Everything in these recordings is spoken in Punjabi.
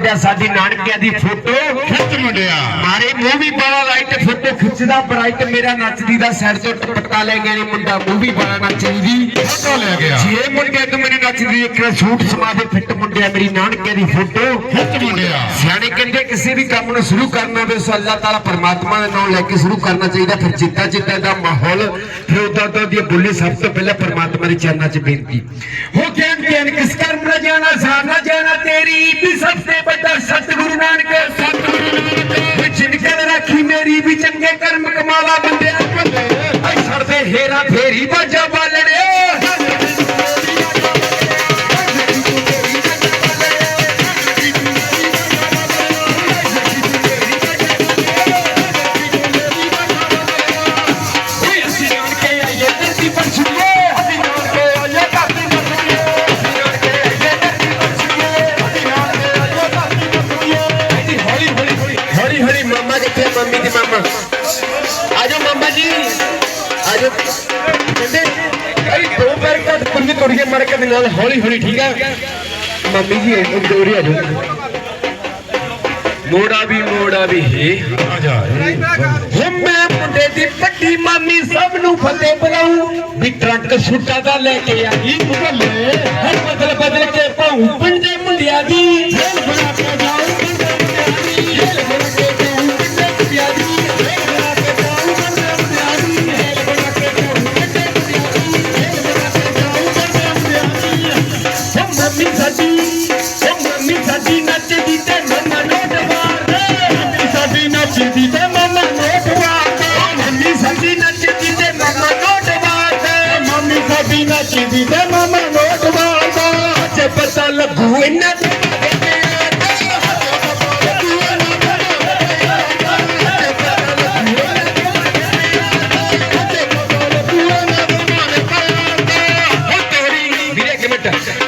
ਮੁੰਡਾ ਸਾਡੀ ਨਾਨਕਿਆ ਦੀ ਫੋਟੋ। ਖਿੱਚ ਮੁੰਡਿਆ। ਮਾਰੇ ਮੂੰਹ ਵੀ ਬੜਾ ਲਾਈਟ ਫੋਟੋ ਖਿੱਚਦਾ ਬਰਾਈਟ ਮੇਰਾ ਨੱਚਦੀ ਦਾ ਸਿਰ ਤੋਂ ਟਪਟਾ ਲੈ ਗਿਆ ਨੀ ਮੁੰਡਾ ਮੂੰਹ ਵੀ ਬੜਾ ਨੱਚਦੀ। ਫੋਟੋ ਲੈ ਗਿਆ। ਜੇ ਮੁੰਡੇ ਤੂੰ ਮੇਰੀ ਨੱਚਦੀ ਇੱਕ ਸੂਟ ਸਮਾ ਦੇ ਫਿੱਟ ਮੁੰਡਿਆ ਮੇਰੀ ਨਾਨਕਿਆ ਦੀ ਫੋਟੋ। ਖਿੱਚ ਮੁੰਡਿਆ। ਸਿਆਣੇ ਕਹਿੰਦੇ ਕਿਸੇ ਵੀ ਕੰਮ ਨੂੰ ਸ਼ੁਰੂ ਕਰਨਾ ਵੇ ਸੋ ਅੱਲਾਹ ਤਾਲਾ ਪਰਮਾਤਮਾ ਦੇ ਨਾਮ ਲੈ ਕੇ ਸ਼ੁਰੂ ਕਰਨਾ ਚਾਹੀਦਾ। ਫਿਰ ਚਿੱਟਾ ਚਿੱਟਾ ਦਾ ਮਾਹੌਲ ਫਿਰ ਉਦਾਂ ਉਦਾਂ ਦੀ ਬੁੱਲੇ ਸਭ ਤੋਂ ਪਹਿਲਾਂ ਪਰਮਾਤਮਾ ਦੇ ਚਰਨਾਂ 'ਚ ਬੇਨਤੀ। ਹੋ ਗਿਆ किस कर्म न जाना जार न जाना तेरी भी सबसे बड़ा सतगुरु नानक सतगुरु नानक जिनकन राखी मेरी भी चंगे कर्म कमावा बंदे अई सड़दे हेरा फेरी बाजा बालड़े ਨਾਲ ਹੌਲੀ ਹੌਲੀ, ਠੀਕ ਹੈ? ਮੰਮੀ ਜੀ ਦੂਰੀ ਆ ਜਾਓ। ਮੋੜਾ ਵੀ ਮੋੜਾ ਵੀ। ਹੈ ਆ ਮੁੰਡੇ ਦੀ ਵੱਡੀ ਮਾਮੀ ਸਭ ਨੂੰ ਫਤਿਹ ਬੁਲਾਉ ਵੀ ਟਰੱਕ ਸੁੱਟਾ ਦਾ ਲੈ ਕੇ ਆਈ ਭੁੱਲੇ ਹਰ ਬਦਲ ਬਦਲ ਕੇ ਪਾਉ ਪੰਜੇ ਮੁੰਡਿਆਂ ਦੀ। ਜੇਲ੍ਹ ਬਣਾ ਕੇ ਜਾਉ এটা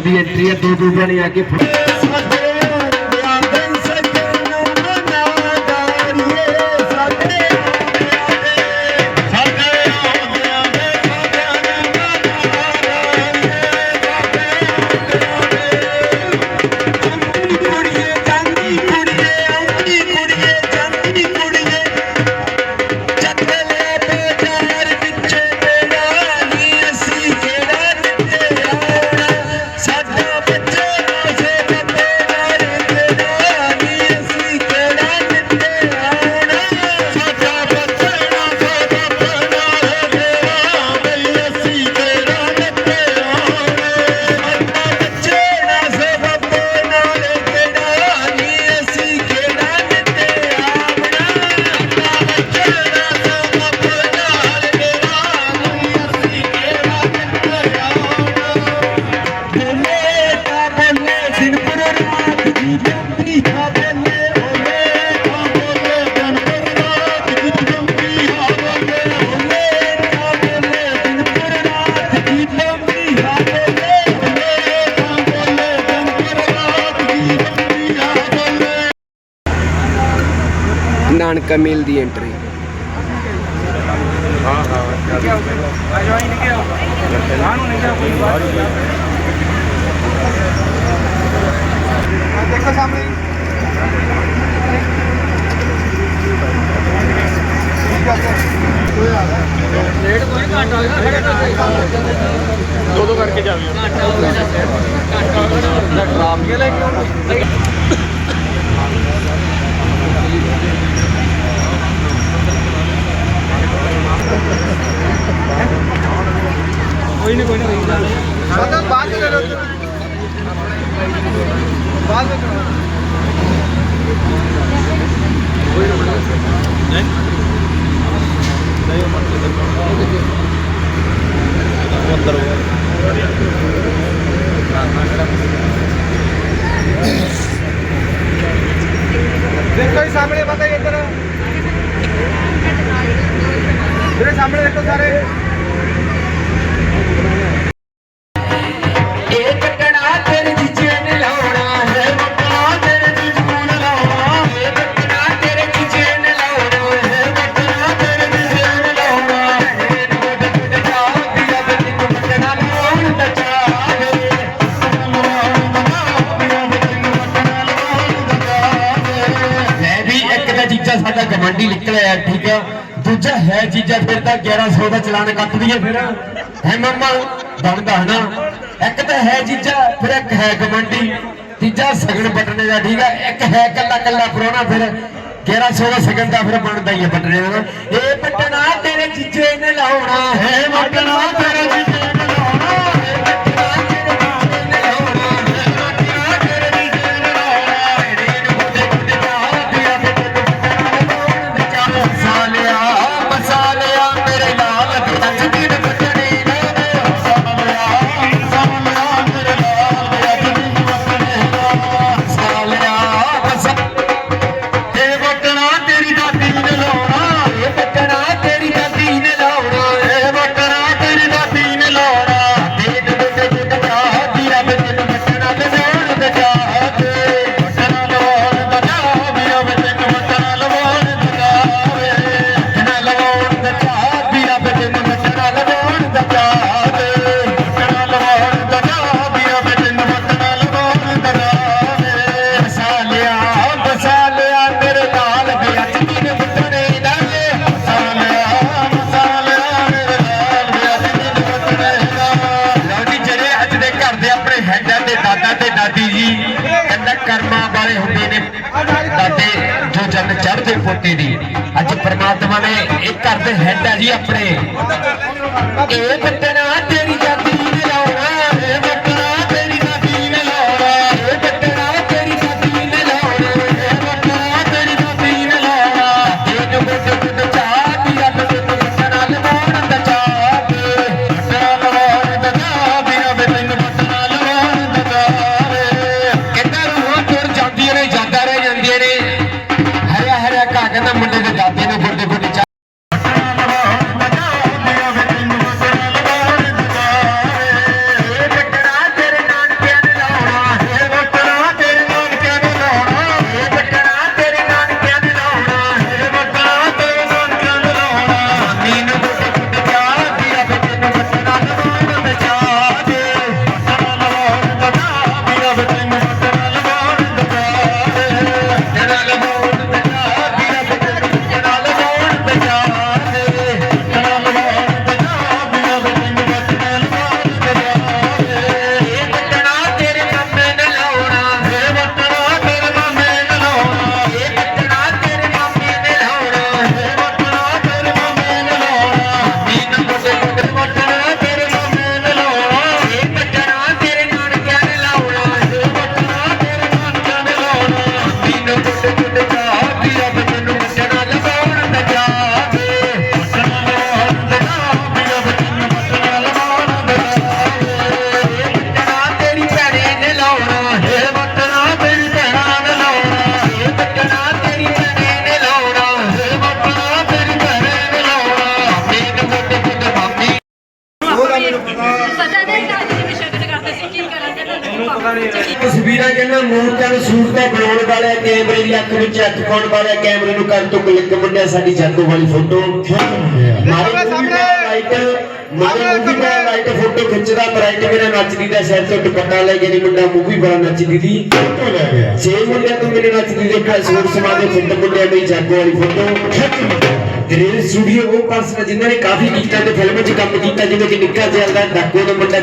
ਦੀ ਐਂਟਰੀ ਹੈ ਦੋ ਦੋ ਨੇ ਆ ਕੇ कमील दी एंट्री दो दो करके जाओ ਕੋਈ ਨਹੀਂ ਕੋਈ ਨਹੀਂ ਸਦਾ ਬਾਅਦ ਲੈ ਲਓ ਬਾਅਦ ਵਿੱਚ ਕੋਈ ਨਹੀਂ ਨਹੀਂ ਮਤਲਬ ਅੰਦਰ ਦੇਖੋ ਹੀ ਸਾਹਮਣੇ ਬਤਾਈਏ ਇਧਰ। ਮੇਰੇ ਸਾਹਮਣੇ ਦੇਖੋ ਸਾਰੇ। ਮੰਡੀ ਨਿਕਲ ਆਇਆ, ਠੀਕ ਆ? ਦੂਜਾ ਹੈ ਚੀਜ਼ਾਂ ਫਿਰ ਤਾਂ 1100 ਦਾ ਚਲਾਨ ਕੱਟ ਦਈਏ ਫਿਰ। ਹੈ ਮੰਮਾ? ਬਣਦਾ ਹਨਾ ਇੱਕ ਤਾਂ ਹੈ ਚੀਜ਼ਾਂ, ਫਿਰ ਇੱਕ ਹੈ ਕਮੰਡੀ ਤੀਜਾ ਸਗਣ ਬਟਨੇ ਦਾ, ਠੀਕ ਆ? ਇੱਕ ਹੈ ਕੱਲਾ ਕੱਲਾ ਪਰੋਣਾ ਫਿਰ। 1100 ਦਾ ਸਗਣ ਦਾ ਫਿਰ ਬਣਦਾ ਹੀ ਹੈ ਬਟਨੇ ਦਾ ਇਹ ਬਟਨਾ ਤੇਰੇ ਚੀਜ਼ੇ ਨੇ ਲਾਉਣਾ ਹੈ ਬਟਨਾ ਤੇਰੇ ਚੀਜ਼ੇ ਪੋਤੇ ਦੀ। ਅੱਜ ਪਰਮਾਤਮਾ ਨੇ ਇਹ ਘਰ ਦੇ ਹੈੱਡ ਆ ਜੀ ਆਪਣੇ। ਇਹ ਬੱਟਣਾ ਨੂੰ ਸੂਰਤਾਂ ਬਣਾਉਣ ਵਾਲੇ ਕੈਮਰੇ ਦੀ ਅੱਖ ਵਿੱਚ ਅੱਖ ਪਾਉਣ ਵਾਲੇ ਕੈਮਰੇ ਨੂੰ ਕਰ ਤੋਂ ਕਲਿੱਕ ਮੁੰਡਿਆ ਸਾਡੀ ਜਾਦੂ ਵਾਲੀ ਫੋਟੋ ਮਾਰੇ ਸਾਹਮਣੇ। ਲਾਈਟ ਮਾਰੇ ਮੂਵੀ ਦਾ ਲਾਈਟ ਫੋਟੋ ਖਿੱਚਦਾ ਬ੍ਰਾਈਟ ਮੇਰਾ ਨੱਚਦੀ ਦਾ ਸਿਰ ਤੋਂ ਦੁਪੱਟਾ ਲੈ ਕੇ ਨਹੀਂ ਮੁੰਡਾ ਮੂਵੀ ਬੜਾ ਨੱਚਦੀ ਦੀ ਫੋਟੋ ਲੈ ਗਿਆ। ਛੇ ਮੁੰਡਿਆਂ ਤੋਂ ਮੇਰੇ ਨੱਚਦੀ ਦੇਖਿਆ ਸੂਰ ਸਮਾ ਦੇ ਫਿੱਟ ਮੁੰਡਿਆਂ ਦੀ ਜਾਗੋ ਵਾਲੀ ਫੋਟੋ ਗ੍ਰਿਲ ਸਟੂਡੀਓ ਉਹ ਪਰਸਨ ਜਿਨ੍ਹਾਂ ਨੇ ਕਾਫੀ ਗੀਤਾਂ ਤੇ ਫਿਲਮਾਂ 'ਚ ਕੰਮ ਕੀਤਾ ਜਿਵੇਂ ਕਿ ਨਿੱਕਾ ਜਿਹਾ ਡਾਕੂ ਦਾ ਮੁੰਡਾ